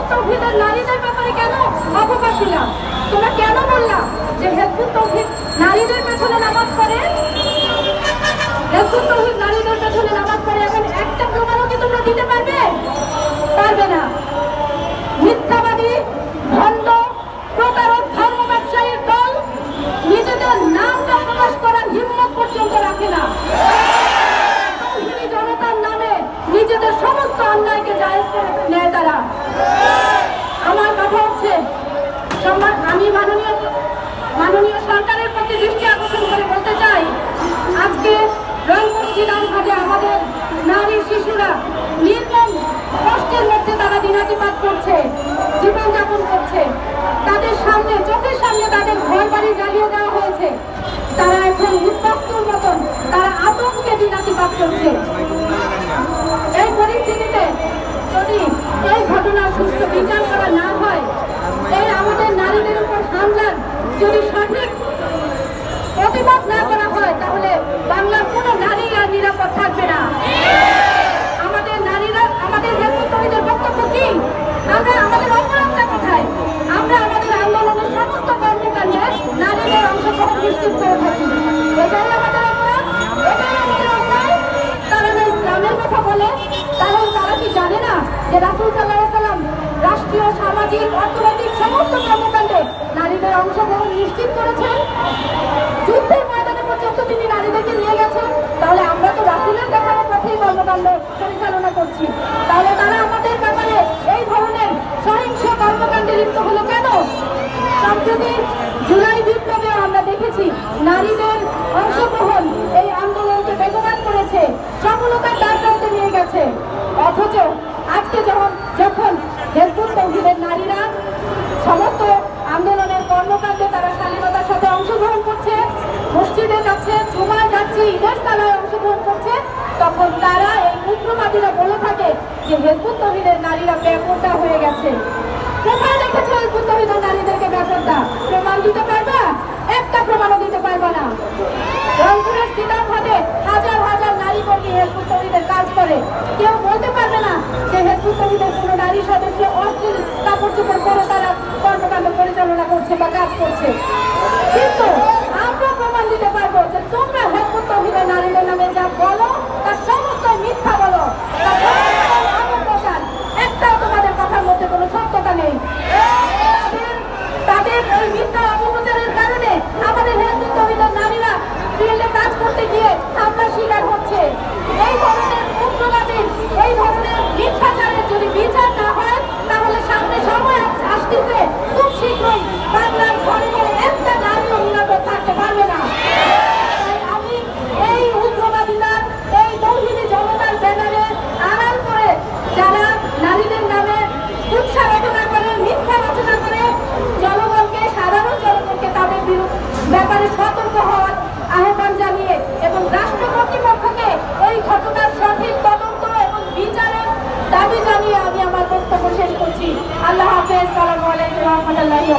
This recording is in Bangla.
হেফুত তৌহিদের নারীদের ব্যাপারে কেন অপবাদ দিলাম? তোমরা কেন বললাম যে হেফুত তৌহিদ নারীদের পেছনে নামাজ পড়ে? হেফুত তৌহিদ নারীদের পেছনে নামাজ পড়ে, এখন একটা প্রমাণও কি তোমরা দিতে পারবে পারবে না মিথ্যাবাদী ভণ্ড প্রতারক ধর্ম ব্যবসায়ীর দল নিজেদের নামটা প্রকাশ করার হিম্মত পর্যন্ত রাখে না তৌহিদি জনতার নামে নিজেদের সমস্ত অন্যায়কে জায়েজ করে নেয় তারা। আমার কথা হচ্ছে আমি মাননীয় মাননীয় সরকারের প্রতি দৃষ্টি আকর্ষণ করে বলতে চাই, আজকে রংপুর জিলাঘাটে আমাদের নারী শিশুরা নির্মম কষ্টের মধ্যে তারা দিনাতিপাত করছে, জীবনযাপন করছে। তাদের সামনে, চোখের সামনে তাদের ঘর বাড়ি জ্বালিয়ে দেওয়া হয়েছে। তারা এখন উদ্বাস্তুর মতন, তারা আতঙ্কে দিনাতিপাত করছে এই পরিস্থিতিতে যদি এই ঘটনার সুস্থ বিচার করা না হয় এই আমাদের নারীদের উপর হামলার যদি সঠিক প্রতিবাদ না করা হয় তাহলে বাংলার কোনো নারী নিরাপদ থাকবে না। আমাদের নারীরা, আমাদের হেফুতহিদের বক্তব্য কি? আমরা আমাদের অপরাধটা কোথায়? আমরা আমাদের আন্দোলনের সমস্ত কর্মকাণ্ডে নারীদের অংশগ্রহণ নিশ্চিত করে থাকি। এটাই আমাদের তারা না ইসলামের কথা বলে, তাহলে তারা কি জানে না যে রাসুল সাল্লাহ রাষ্ট্রীয়, সামাজিক, অর্থনৈতিক সমস্ত কর্মকাণ্ডে নারীদের অংশগ্রহণ নিশ্চিত করেছেন? রাসুলের দেখানোর পথেই কর্মকাণ্ড পরিচালনা করছি। তাহলে তারা আমাদের ব্যাপারে এই ধরনের সহিংস কর্মকাণ্ডে লিপ্ত হলো কেন? সম্প্রতি জুলাই বিপ্লবেও আমরা দেখেছি নারীদের অংশগ্রহণ এই আন্দোলনকে বেগবান করেছে, সফলতার দ্বার প্রান্তে নিয়ে গেছে। অথচ আজকে যখন যখন হেজবুত তৌহিদের নারীরা সমস্ত আন্দোলনের কর্মকাণ্ডে তারা শালীনতার সাথে অংশগ্রহণ করছে মসজিদে যাচ্ছে জুমায় যাচ্ছে, ঈদের সালায় অংশগ্রহণ করছে, তখন তারা এই উগ্রবাদীরা বলে থাকে যে হেজবুত তৌহিদের নারীরা বেপর্দা হয়ে গেছে। কোথায় দেখেছ হেজবুত তৌহিদের নারীদেরকে বেপর্দা প্রমাণ দিতে পারবা? একটা প্রমাণও দিতে পারবা না। রংপুরের সীতাঘাটে হাজার হাজার নারী কর্মী হেজবুত তৌহিদের কাজ করে। কেউ বলতে পারবে না যে হেজবুত তৌহিদের কোনো নারী সদস্য অশ্লীল কাপড় চোপড় পরে তারা কর্মকাণ্ড পরিচালনা করছে বা কাজ করছে। কিন্তু প্রমাণ দিতে পারব যে তোমরা হেমন্ত অভিনয় নারীদের নামে যা বলো তার সমস্ত মিথ্যা বলো তার সমস্ত অপপ্রচার একটাও তোমাদের কথার মধ্যে কোনো সত্যতা নেই তাদের- তাদের ওই মিথ্যা অপপ্রচারের কারণে আমাদের হেজবুত তৌহিদের নারীরা ফিল্ডে কাজ করতে গিয়ে হামলা শিকার হচ্ছে এই ধরনের উগ্রবাদী এই ধরনের মিথ্যাচারের যদি বিচার না হয় তাহলে সামনে সময় আস- আসতেছে খুব শীঘ্রই বাংলার ঘরে ঘরে একটা নারীও নিরাপদ থাকতে পারবে না তাই আমি এই উগ্রবাদিতার এই তৌহিদি জনতার ব্যানারে আড়াল করে যারা নারীদের নামে উৎসাহ রচনা করে মিথ্যা রচনা করে জনগণকে সাধারণ জনগণকে তাদের বিরুদ্ধে ব্যাপারে সতর্ক হওয়ার আহ্বান জানিয়ে এবং রাষ্ট্র কর্তৃপক্ষকে এই ঘটনার সঠিক তদন্ত এবং বিচারের দাবি জানিয়ে আমি আমার বক্তব্য শেষ করছি। আল্লাহ হাফেজ। সালামু আলাইকুম রহমতুল্লাহি